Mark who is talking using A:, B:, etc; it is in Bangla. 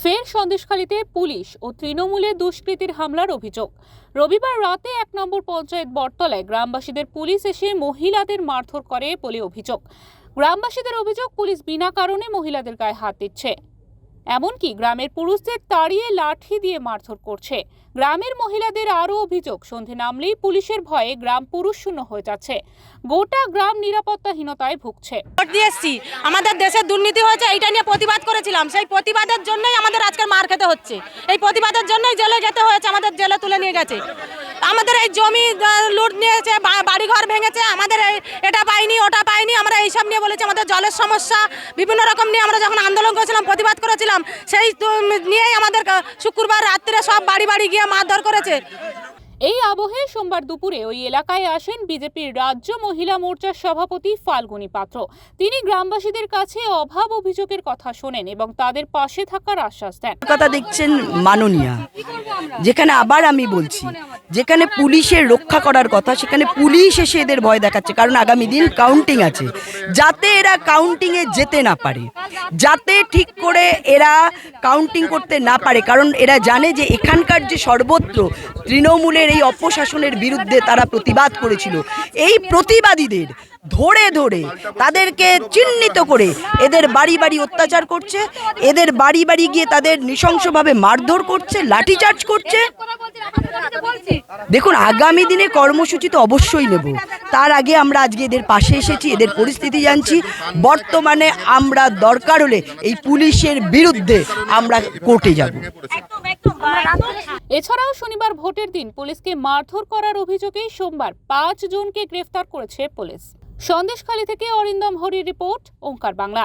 A: ফের সন্দেশখালীতে পুলিশ ও তৃণমূলে দুষ্কৃতির হামলার অভিযোগ। রবিবার রাতে এক নম্বর পঞ্চায়েত বটতলায় গ্রামবাসীদের পুলিশ এসে মহিলাদের মারধর করে বলে অভিযোগ। গ্রামবাসীদের অভিযোগ, পুলিশ বিনা কারণে মহিলাদের গায়ে হাত দিচ্ছে। এমনকি গ্রামের পুরুষদের তাড়িয়ে লাঠি দিয়ে মারধর করছে। গ্রামের মহিলাদের আরও অভিযোগ, সন্ধে নামলেই পুলিশের ভয়ে গ্রাম পুরুষ শূন্য হয়ে যাচ্ছে। গোটা গ্রাম নিরাপত্তাহীনতায় ভুগছে।
B: আমাদের দেশে দুর্নীতি হয়েছে, এইটা নিয়ে প্রতিবাদ করেছিলাম। সেই প্রতিবাদের জন্যই আমাদের আজকে মার খেতে হচ্ছে। এই প্রতিবাদের জন্যই জেলে যেতে হয়েছে, আমাদের জেলে তুলে নিয়ে গেছে। আমাদের এই জমি লুট নিয়েছে বাড়িঘর ভেঙেছে, আমাদের এটা পাইনি, ওটা পাইনি, আমরা এইসব নিয়ে বলেছি আমাদের জলের সমস্যা বিভিন্ন রকম নিয়ে আমরা যখন আন্দোলন করেছিলাম প্রতিবাদ করেছিলাম সেই নিয়েই আমাদের শুক্রবার রাত্রে সব বাড়ি বাড়ি গিয়ে মারধর করেছে।
A: এই আবহে সোমবার দুপুরে ওই এলাকায় আসেন বিজেপির রাজ্য মহিলা মোর্চার সভাপতি ফাল্গুনী পাত্র। তিনি গ্রামবাসীদের কাছে অভাব অভিযোগের কথা শোনেন এবং তাদের পাশে থাকার আশ্বাস দেন।
C: কথা দেখছেন মাননীয়া যেখানে আবার আমি বলছি যেখানে পুলিশের রক্ষা করার কথা, সেখানে পুলিশ এসে এদের ভয় দেখাচ্ছে, কারণ আগামী দিন কাউন্টিং আছে। যাতে এরা কাউন্টিংয়ে যেতে না পারে, যাতে ঠিক করে এরা কাউন্টিং করতে না পারে, কারণ এরা জানে যে এখানকার যে সর্বত্র তৃণমূলের এই অপশাসনের বিরুদ্ধে তারা প্রতিবাদ করেছিল, এই প্রতিবাদীদের ধরে ধরে তাদেরকে চিহ্নিত করে এদের বাড়ি বাড়ি অত্যাচার করছে, এদের বাড়ি বাড়ি গিয়ে তাদের নৃশংসভাবে মারধর করছে, লাঠিচার্জ করছে দেখুন, আগামী দিনে কর্মসূচি তো অবশ্যই নেব। তার আগে আমরা আজকে এদের পাশে এসেছি, এদের পরিস্থিতি জানছি। বর্তমানে আমরা দরকার হলে এই পুলিশের বিরুদ্ধে আমরা কোর্টে যাব।
A: এছাড়াও শনিবার ভোটের দিন পুলিশকে মারধর করার অভিযোগে সোমবার পাঁচ জনকে গ্রেফতার করেছে পুলিশ। সন্দেশখালী থেকে অরিন্দম হরির রিপোর্ট, ওঙ্কার বাংলা।